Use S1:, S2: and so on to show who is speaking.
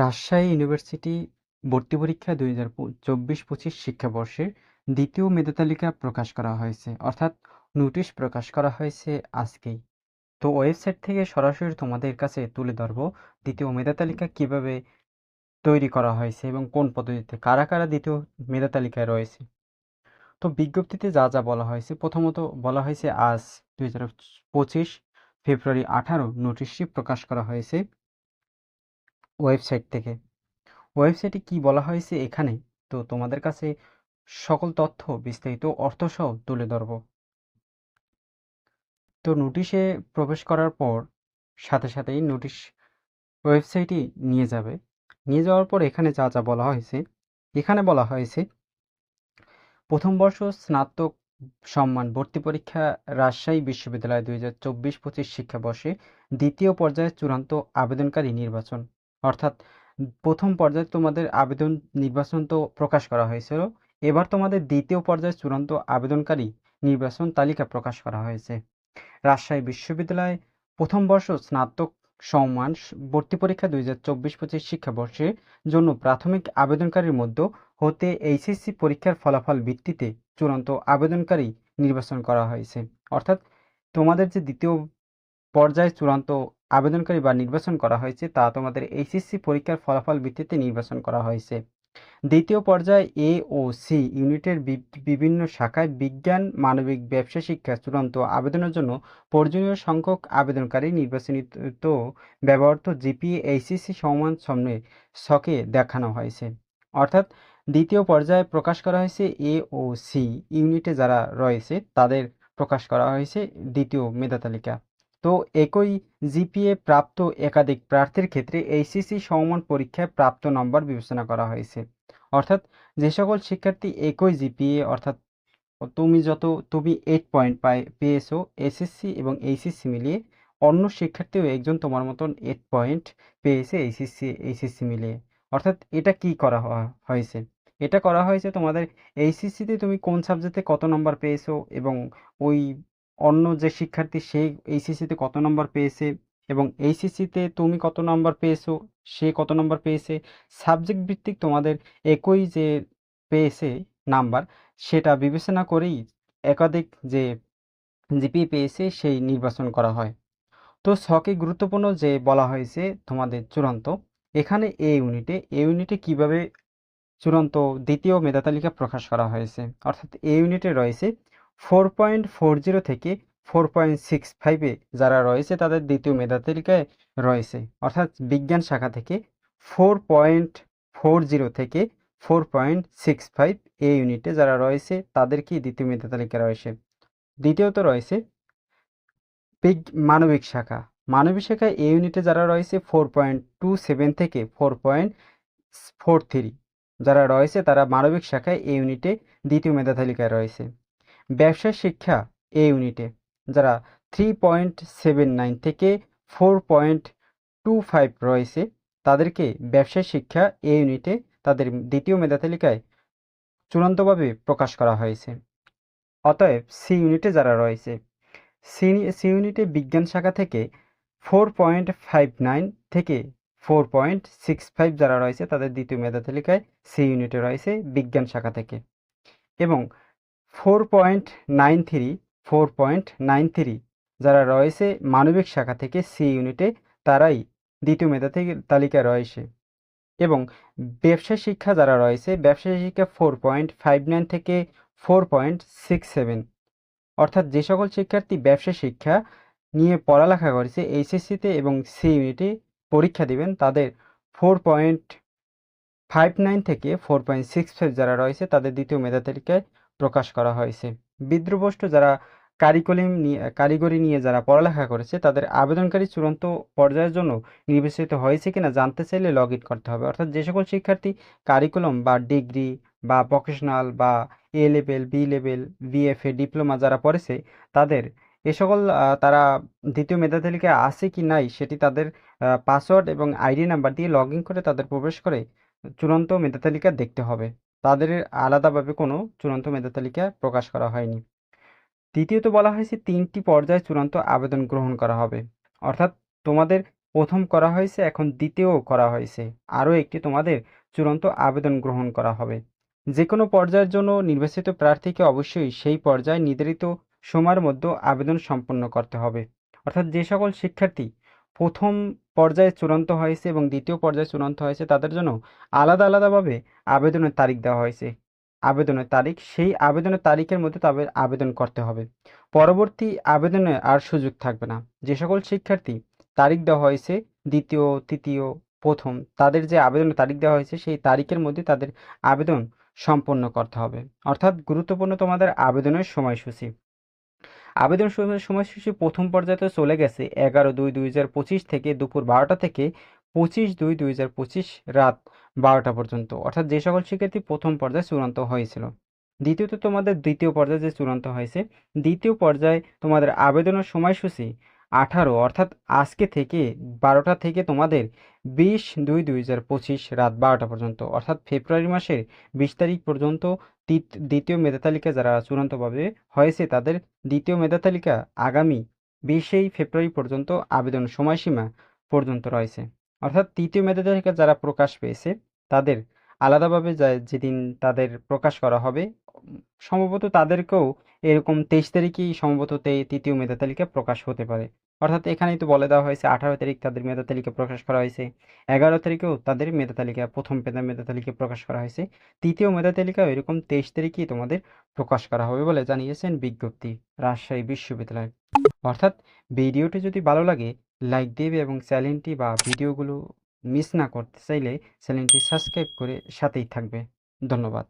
S1: Rajshahi university ভর্তি পরীক্ষা দুই হাজার চব্বিশ পঁচিশ শিক্ষাবর্ষের দ্বিতীয় মেধাতালিকা প্রকাশ করা হয়েছে। অর্থাৎ নোটিশ প্রকাশ করা হয়েছে আজকেই। তো ওয়েবসাইট থেকে সরাসরি তোমাদের কাছে তুলে ধরবো দ্বিতীয় মেধা তালিকা কীভাবে তৈরি করা হয়েছে এবং কোন পদ্ধতিতে কারা কারা দ্বিতীয় মেধা তালিকায় রয়েছে। তো বিজ্ঞপ্তিতে যা যা বলা হয়েছে, প্রথমত বলা হয়েছে আজ দুই হাজার পঁচিশ ফেব্রুয়ারি আঠারো নোটিশটি প্রকাশ করা হয়েছে। ওয়েবসাইট থেকে। ওয়েবসাইটে কি বলা হয়েছে এখানে? তো তোমাদের কাছে সকল তথ্য, বিস্তারিত অর্থসহ তুলে ধরব। তো নোটিশে প্রবেশ করার পর সাথে সাথেই নোটিশ ওয়েবসাইটে নিয়ে যাবে। নিয়ে যাওয়ার পর এখানে যা যা বলা হয়েছে, এখানে বলা হয়েছে, প্রথম বর্ষ স্নাতক সম্মান ভর্তি পরীক্ষা রাজশাহী বিশ্ববিদ্যালয় দুই হাজার চব্বিশ পঁচিশ শিক্ষাবর্ষে দ্বিতীয় পর্যায়ে চূড়ান্ত আবেদনকারী নির্বাচন। অর্থাৎ প্রথম পর্যায়ে তোমাদের আবেদন নির্বাচন তো প্রকাশ করা হয়েছিল। এবার তোমাদের দ্বিতীয় পর্যায়ে চূড়ান্ত আবেদনকারী নির্বাচন তালিকা প্রকাশ করা হয়েছে। রাজশাহী বিশ্ববিদ্যালয় প্রথম বর্ষ স্নাতক সম্মান ভর্তি পরীক্ষা দুই হাজার চব্বিশ পঁচিশ শিক্ষাবর্ষের জন্য প্রাথমিক আবেদনকারীর মধ্যে হতে এইচএসসি পরীক্ষার ফলাফল ভিত্তিতে চূড়ান্ত আবেদনকারী নির্বাচন করা হয়েছে। অর্থাৎ তোমাদের যে দ্বিতীয় পর্যায়ে চূড়ান্ত আবেদনকারী বা নির্বাচন করা হয়েছে, তা তোমাদের এইচএসসি পরীক্ষার ফলাফল ভিত্তিতে নির্বাচন করা হয়েছে। দ্বিতীয় পর্যায়ে এ ও সি ইউনিটের বিভিন্ন শাখায় বিজ্ঞান, মানবিক, ব্যবসা, শিক্ষা চূড়ান্ত আবেদনের জন্য প্রয়োজনীয় সংখ্যক আবেদনকারী নির্বাচনিত ব্যবহৃত জিপিএ এইচএসসি সমান সামনে ছকে দেখানো হয়েছে। অর্থাৎ দ্বিতীয় পর্যায়ে প্রকাশ করা হয়েছে এ ও সি ইউনিটে যারা রয়েছে, তাদের প্রকাশ করা হয়েছে দ্বিতীয় মেধা তালিকা। তো একই জিপিএ প্রাপ্ত একাধিক প্রার্থীর ক্ষেত্রে এইচএসসি সমমান পরীক্ষায় প্রাপ্ত নম্বর বিবেচনা করা হয়েছে। অর্থাৎ যে সকল শিক্ষার্থী একই জিপিএ, অর্থাৎ তুমি যত, তুমি এইট পয়েন্ট পাই, পেয়েছ এসএসসি এবং এইচএসসি মিলিয়ে অন্য শিক্ষার্থীও একজন তোমার মতন এইট পয়েন্ট পেয়েছে এইচএসসি এইচএসসি মিলিয়ে। অর্থাৎ এটা কি করা হয়েছে? এটা করা হয়েছে তোমাদের এইচএসসিতে তুমি কোন সাবজেক্টে কত নম্বর পেয়েছ এবং ওই অন্য যে শিক্ষার্থী, সে এইচএসসিতে কত নম্বর পেয়েছে এবং এইচএসসিতে তুমি কত নম্বর পেয়েছ, সে কত নম্বর পেয়েছে সাবজেক্ট ভিত্তিক তোমাদের একই যে পেয়েছে নাম্বার সেটা বিবেচনা করেই একাধিক যে জিপি পেয়েছে, সেই নির্বাচন করা হয়। তো ছকে গুরুত্বপূর্ণ যে বলা হয়েছে তোমাদের চূড়ান্ত, এখানে এ ইউনিটে এ ইউনিটে কীভাবে চূড়ান্ত দ্বিতীয় মেধা তালিকা প্রকাশ করা হয়েছে, অর্থাৎ এ ইউনিটে রয়েছে ফোর পয়েন্ট ফোর জিরো থেকে ফোর পয়েন্ট সিক্স ফাইভে যারা রয়েছে, তাদের দ্বিতীয় মেধা তালিকায় রয়েছে। অর্থাৎ বিজ্ঞান শাখা থেকে ফোর পয়েন্ট ফোর জিরো থেকে four point six five A ইউনিটে যারা রয়েছে তাদেরকেই দ্বিতীয় মেধা তালিকা রয়েছে? দ্বিতীয়ত রয়েছে মানবিক শাখা। মানবিক শাখায় এ ইউনিটে যারা রয়েছে, ফোর পয়েন্ট টু সেভেন থেকে ফোর পয়েন্ট ফোর থ্রি যারা রয়েছে, তারা মানবিক শাখায় এ ইউনিটে দ্বিতীয় মেধা তালিকায় রয়েছে। ব্যবসা শিক্ষা এ ইউনিটে, যারা থ্রি পয়েন্ট সেভেন নাইন থেকে ফোর পয়েন্ট টু ফাইভ রয়েছে, তাদেরকে ব্যবসা শিক্ষা এ ইউনিটে তাদের দ্বিতীয় মেধা তালিকায় চূড়ান্তভাবে প্রকাশ করা হয়েছে। অতএব সি ইউনিটে যারা রয়েছে, সি সি ইউনিটে বিজ্ঞান শাখা থেকে ফোর পয়েন্ট ফাইভ নাইন থেকে ফোর পয়েন্ট সিক্স ফাইভ যারা রয়েছে, তাদের দ্বিতীয় মেধা তালিকায় সি ইউনিটে রয়েছে বিজ্ঞান শাখা থেকে। এবং four point nine three, four point nine three, যারা রয়েছে মানবিক শাখা থেকে সি ইউনিটে, তারাই দ্বিতীয় মেধা থেকে তালিকায় রয়েছে। এবং ব্যবসা শিক্ষা যারা রয়েছে, ব্যবসা শিক্ষা ফোর পয়েন্ট ফাইভ নাইন থেকে ফোর পয়েন্ট সিক্স সেভেন। অর্থাৎ যে সকল শিক্ষার্থী ব্যবসা শিক্ষা নিয়ে পড়ালেখা করেছে, এইচএসসিতে এবং সি ইউনিটে পরীক্ষা দিবেন, তাদের ফোর পয়েন্ট ফাইভ নাইন থেকে ফোর পয়েন্ট সিক্স ফাইভ যারা রয়েছে, তাদের দ্বিতীয় মেধা তালিকায় প্রকাশ করা হয়েছে। বিদ্রুপষ্ট যারা কারিকুলিম নিয়ে, কারিগরি নিয়ে যারা পড়ালেখা করেছে, তাদের আবেদনকারী চূড়ান্ত পর্যায়ের জন্য নির্বাচিত হয়েছে কিনা জানতে চাইলে লগ ইন করতে হবে। অর্থাৎ যে সকল শিক্ষার্থী কারিকুলাম বা ডিগ্রি বা প্রফেশনাল বা A level B level BFA diploma যারা পড়েছে, তাদের এ সকল তারা দ্বিতীয় মেধা তালিকায় আছে কি নাই সেটি তাদের পাসওয়ার্ড এবং আইডি নাম্বার দিয়ে লগ ইন করে তাদের প্রবেশ করে চূড়ান্ত মেধা তালিকা দেখতে হবে। তাদের আলাদাভাবে কোনো চূড়ান্ত মেধা তালিকা প্রকাশ করা হয়নি। দ্বিতীয়ত বলা হয়েছে, তিনটি পর্যায়ে চূড়ান্ত আবেদন গ্রহণ করা হবে। অর্থাৎ তোমাদের প্রথম করা হয়েছে, এখন দ্বিতীয় করা হয়েছে। আরও একটি তোমাদের চূড়ান্ত আবেদন গ্রহণ করা হবে। যে কোনো পর্যায়ের জন্য নির্বাচিত প্রার্থীকে অবশ্যই সেই পর্যায়ে নির্ধারিত সময়ের মধ্যে আবেদন সম্পন্ন করতে হবে। অর্থাৎ যে সকল শিক্ষার্থী প্রথম পর্যায়ে চূড়ান্ত হয়েছে এবং দ্বিতীয় পর্যায়ে চূড়ান্ত হয়েছে তাদের জন্য আলাদা আলাদাভাবে আবেদনের তারিখ দেওয়া হয়েছে। আবেদনের তারিখ, সেই আবেদনের তারিখের মধ্যে তাদের আবেদন করতে হবে। পরবর্তী আবেদনে আর সুযোগ থাকবে না। যে সকল শিক্ষার্থী তারিখ দেওয়া হয়েছে, দ্বিতীয়, তৃতীয়, প্রথম, তাদের যে আবেদনের তারিখ দেওয়া হয়েছে, সেই তারিখের মধ্যে তাদের আবেদন সম্পন্ন করতে হবে। অর্থাৎ গুরুত্বপূর্ণ তোমাদের আবেদনের সময়সূচি। আবেদন সময়সূচি প্রথম পর্যায়ে চলে গেছে এগারো দুই দুই হাজার পঁচিশ থেকে দুপুর বারোটা থেকে পঁচিশ দুই দুই হাজার পঁচিশ রাত বারোটা পর্যন্ত। অর্থাৎ যে সকল শিক্ষার্থী প্রথম পর্যায়ে চূড়ান্ত হয়েছিল। দ্বিতীয়ত তোমাদের দ্বিতীয় পর্যায়ে যে চূড়ান্ত হয়েছে, দ্বিতীয় পর্যায়ে তোমাদের আবেদনের সময়সূচি আঠারো, অর্থাৎ আজকে থেকে বারোটা থেকে তোমাদের বিশ দুই দুই হাজার পঁচিশ রাত বারোটা পর্যন্ত, অর্থাৎ ফেব্রুয়ারি মাসের বিশ তারিখ পর্যন্ত দ্বিতীয় মেধা তালিকা যারা চূড়ান্তভাবে হয়েছে তাদের দ্বিতীয় মেধা তালিকা আগামী বিশেই ফেব্রুয়ারি পর্যন্ত আবেদন সময়সীমা পর্যন্ত রয়েছে। অর্থাৎ তৃতীয় মেধা তালিকা যারা প্রকাশ পেয়েছে তাদের আলাদাভাবে যেদিন তাদের প্রকাশ করা হবে, সম্ভবত তাদেরকেও এরকম তেইশ তারিখেই সম্ভবত তৃতীয় মেধা তালিকা প্রকাশ হতে পারে। অর্থাৎ এখানেই তো বলে দেওয়া হয়েছে, আঠারো তারিখ তাদের মেধা তালিকা প্রকাশ করা হয়েছে, এগারো তারিখেও তাদের মেধা তালিকা, প্রথম মেধা মেধা তালিকা প্রকাশ করা হয়েছে, তৃতীয় মেধা তালিকা এরকম তেইশ তারিখেই তোমাদের প্রকাশ করা হবে বলে জানিয়েছেন বিজ্ঞপ্তি রাজশাহী বিশ্ববিদ্যালয়। অর্থাৎ ভিডিওটি যদি ভালো লাগে, লাইক দেবে এবং চ্যানেলটি বা ভিডিওগুলো মিস না করতে চাইলে চ্যানেলটি সাবস্ক্রাইব করে সাথেই থাকবে। ধন্যবাদ।